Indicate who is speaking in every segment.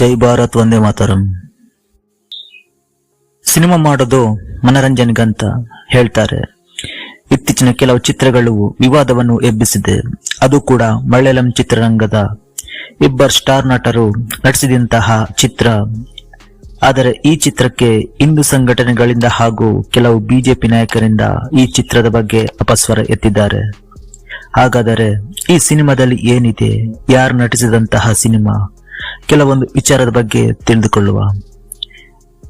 Speaker 1: ಜೈ ಭಾರತ್ ಒಂದೇ ಮಾತರಂ. ಸಿನಿಮಾ ಮಾಡೋದು ಮನರಂಜನೆಗಂತ ಹೇಳ್ತಾರೆ. ಇತ್ತೀಚಿನ ಕೆಲವು ಚಿತ್ರಗಳು ವಿವಾದವನ್ನು ಎಬ್ಬಿಸಿದೆ. ಅದು ಕೂಡ ಮಲಯಾಳಂ ಚಿತ್ರರಂಗದ ಇಬ್ಬರು ಸ್ಟಾರ್ ನಟರು ನಟಿಸಿದಂತಹ ಚಿತ್ರ. ಆದರೆ ಈ ಚಿತ್ರಕ್ಕೆ ಹಿಂದೂ ಸಂಘಟನೆಗಳಿಂದ ಹಾಗೂ ಕೆಲವು ಬಿಜೆಪಿ ನಾಯಕರಿಂದ ಈ ಚಿತ್ರದ ಬಗ್ಗೆ ಅಪಸ್ವರ ಎತ್ತಿದ್ದಾರೆ. ಹಾಗಾದರೆ ಈ ಸಿನಿಮಾದಲ್ಲಿ ಏನಿದೆ? ಯಾರು ನಟಿಸಿದಂತಹ ಸಿನಿಮಾ? ಕೆಲವೊಂದು ವಿಚಾರದ ಬಗ್ಗೆ ತಿಳಿದುಕೊಳ್ಳುವ.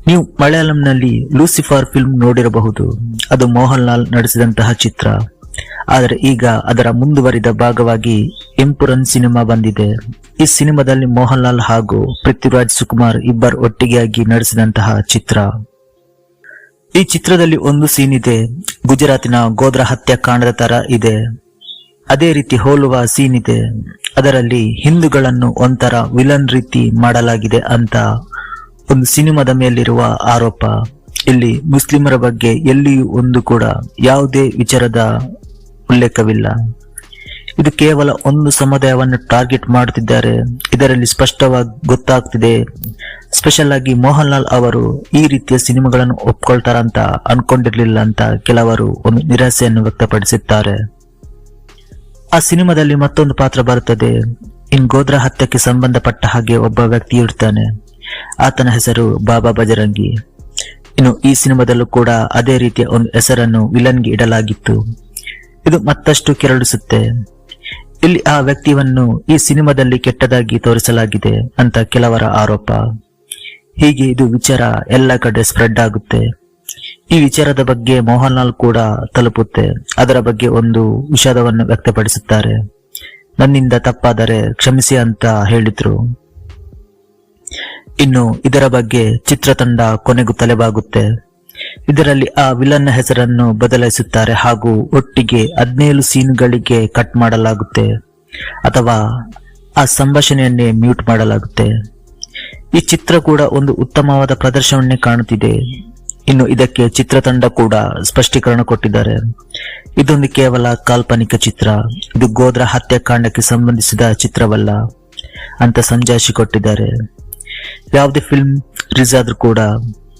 Speaker 1: ನೀವು ಮಲಯಾಳಂನಲ್ಲಿ ಲೂಸಿಫರ್ ಫಿಲ್ಮ್ ನೋಡಿರಬಹುದು. ಅದು ಮೋಹನ್ ಲಾಲ್ ನಡೆಸಿದಂತಹ ಚಿತ್ರ. ಆದರೆ ಈಗ ಅದರ ಮುಂದುವರಿದ ಭಾಗವಾಗಿ ಎಂಪುರನ್ ಸಿನಿಮಾ ಬಂದಿದೆ. ಈ ಸಿನಿಮಾದಲ್ಲಿ ಮೋಹನ್ ಲಾಲ್ ಹಾಗೂ ಪೃಥ್ವಿರಾಜ್ ಸುಕುಮಾರ್ ಇಬ್ಬರು ಒಟ್ಟಿಗೆಯಾಗಿ ನಡೆಸಿದಂತಹ ಚಿತ್ರ. ಈ ಚಿತ್ರದಲ್ಲಿ ಒಂದು ಸೀನ್ ಇದೆ. ಗುಜರಾತಿನ ಗೋದ್ರ ಹತ್ಯಾಕಾಂಡದ ತರ ಇದೆ. ಅದೇ ರೀತಿ ಹೋಲುವ ಸೀನ್ ಇದೆ. ಅದರಲ್ಲಿ ಹಿಂದೂಗಳನ್ನು ಒಂಥರ ವಿಲನ್ ರೀತಿ ಮಾಡಲಾಗಿದೆ ಅಂತ ಒಂದು ಸಿನಿಮಾದ ಮೇಲಿರುವ ಆರೋಪ. ಇಲ್ಲಿ ಮುಸ್ಲಿಮರ ಬಗ್ಗೆ ಎಲ್ಲಿಯೂ ಒಂದು ಕೂಡ ಯಾವುದೇ ವಿಚಾರದ ಉಲ್ಲೇಖವಿಲ್ಲ. ಇದು ಕೇವಲ ಒಂದು ಸಮುದಾಯವನ್ನು ಟಾರ್ಗೆಟ್ ಮಾಡುತ್ತಿದ್ದಾರೆ. ಇದರಲ್ಲಿ ಸ್ಪಷ್ಟವಾಗಿ ಗೊತ್ತಾಗ್ತಿದೆ. ಸ್ಪೆಷಲ್ ಆಗಿ ಮೋಹನ್ ಅವರು ಈ ರೀತಿಯ ಸಿನಿಮಾಗಳನ್ನು ಒಪ್ಕೊಳ್ತಾರಂತ ಅನ್ಕೊಂಡಿರ್ಲಿಲ್ಲ ಅಂತ ಕೆಲವರು ಒಂದು ನಿರಾಸೆಯನ್ನು ವ್ಯಕ್ತಪಡಿಸುತ್ತಾರೆ ಆ ಸಿನಿಮಾದಲ್ಲಿ ಮತ್ತೊಂದು ಪಾತ್ರ ಬರುತ್ತದೆ. ಇನ್ ಗೋದ್ರ ಹತ್ಯಕ್ಕೆ ಸಂಬಂಧಪಟ್ಟ ಹಾಗೆ ಒಬ್ಬ ವ್ಯಕ್ತಿ ಇರ್ತಾನೆ. ಆತನ ಹೆಸರು ಬಾಬಾ ಬಜರಂಗಿ. ಇನ್ನು ಈ ಸಿನಿಮಾದಲ್ಲೂ ಕೂಡ ಅದೇ ರೀತಿಯ ಒಂದು ಹೆಸರನ್ನು ವಿಲನ್ಗೆ ಇಡಲಾಗಿತ್ತು. ಇದು ಮತ್ತಷ್ಟು ಕೆರಳಿಸುತ್ತೆ. ಇಲ್ಲಿ ಆ ವ್ಯಕ್ತಿಯನ್ನು ಈ ಸಿನಿಮಾದಲ್ಲಿ ಕೆಟ್ಟದಾಗಿ ತೋರಿಸಲಾಗಿದೆ ಅಂತ ಕೆಲವರ ಆರೋಪ. ಹೀಗೆ ಇದು ವಿಚಾರ ಎಲ್ಲ ಕಡೆ ಸ್ಪ್ರೆಡ್ ಆಗುತ್ತೆ. ಈ ವಿಚಾರದ ಬಗ್ಗೆ ಮೋಹನ್ ಲಾಲ್ ಕೂಡ ತಲುಪುತ್ತೆ. ಅದರ ಬಗ್ಗೆ ಒಂದು ವಿಷಾದವನ್ನು ವ್ಯಕ್ತಪಡಿಸುತ್ತಾರೆ. ನನ್ನಿಂದ ತಪ್ಪಾದರೆ ಕ್ಷಮಿಸಿ ಅಂತ ಹೇಳಿದ್ರು. ಇನ್ನು ಇದರ ಬಗ್ಗೆ ಚಿತ್ರತಂಡ ಕೊನೆಗೂ ತಲೆಬಾಗುತ್ತೆ. ಇದರಲ್ಲಿ ಆ ವಿಲನ್ನ ಹೆಸರನ್ನು ಬದಲಾಯಿಸುತ್ತಾರೆ ಹಾಗೂ ಒಟ್ಟಿಗೆ ಹದಿನೇಳು ಸೀನ್ಗಳಿಗೆ ಕಟ್ ಮಾಡಲಾಗುತ್ತೆ. ಅಥವಾ ಆ ಸಂಭಾಷಣೆಯನ್ನೇ ಮ್ಯೂಟ್ ಮಾಡಲಾಗುತ್ತೆ. ಈ ಚಿತ್ರ ಕೂಡ ಒಂದು ಉತ್ತಮವಾದ ಪ್ರದರ್ಶನವನ್ನೇ ಕಾಣುತ್ತಿದೆ. ಇನ್ನು ಇದಕ್ಕೆ ಚಿತ್ರತಂಡ ಕೂಡ ಸ್ಪಷ್ಟೀಕರಣ ಕೊಟ್ಟಿದ್ದಾರೆ. ಇದೊಂದು ಕೇವಲ ಕಾಲ್ಪನಿಕ ಚಿತ್ರ. ಇದು ಗೋದ್ರ ಹತ್ಯಾಕಾಂಡಕ್ಕೆ ಸಂಬಂಧಿಸಿದ ಚಿತ್ರವಲ್ಲ, ಅಂತ ಸಂಜಾಶಿ ಕೊಟ್ಟಿದ್ದಾರೆ. ಯಾವುದೇ ಫಿಲ್ಮ್ ರಿಲೀಸ್ ಆದ್ರೂ ಕೂಡ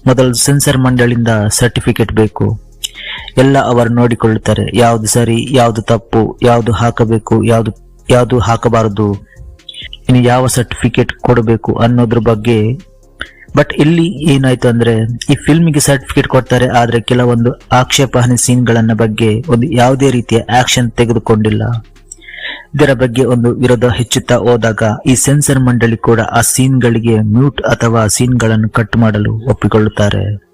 Speaker 1: ಮೊದಲು ಸೆನ್ಸರ್ ಮಂಡಳಿಯಿಂದ ಸರ್ಟಿಫಿಕೇಟ್ ಬೇಕು. ಎಲ್ಲ ಅವರು ನೋಡಿಕೊಳ್ಳುತ್ತಾರೆ, ಯಾವುದು ಸರಿ, ಯಾವುದು ತಪ್ಪು, ಯಾವುದು ಹಾಕಬೇಕು, ಯಾವುದು ಯಾವುದು ಹಾಕಬಾರದು, ಇನ್ನು ಯಾವ ಸರ್ಟಿಫಿಕೇಟ್ ಕೊಡಬೇಕು ಅನ್ನೋದ್ರ ಬಗ್ಗೆ ಬಟ್ ಇಲ್ಲಿ ಏನಾಯ್ತು ಅಂದ್ರೆ, ಈ ಫಿಲ್ಮಿಗೆ ಸರ್ಟಿಫಿಕೇಟ್ ಕೊಡ್ತಾರೆ, ಆದ್ರೆ ಕೆಲವೊಂದು ಆಕ್ಷೇಪಹಾನಿ ಸೀನ್ಗಳನ್ನ ಬಗ್ಗೆ ಒಂದು ಯಾವುದೇ ರೀತಿಯ ಆಕ್ಷನ್ ತೆಗೆದುಕೊಂಡಿಲ್ಲ. ಇದರ ಬಗ್ಗೆ ಒಂದು ವಿರೋಧ ಹೆಚ್ಚುತ್ತಾ ಹೋದಾಗ, ಈ ಸೆನ್ಸರ್ ಮಂಡಳಿ ಕೂಡ ಆ ಸೀನ್ಗಳಿಗೆ ಮ್ಯೂಟ್ ಅಥವಾ ಸೀನ್ಗಳನ್ನು ಕಟ್ ಮಾಡಲು ಒಪ್ಪಿಕೊಳ್ಳುತ್ತಾರೆ.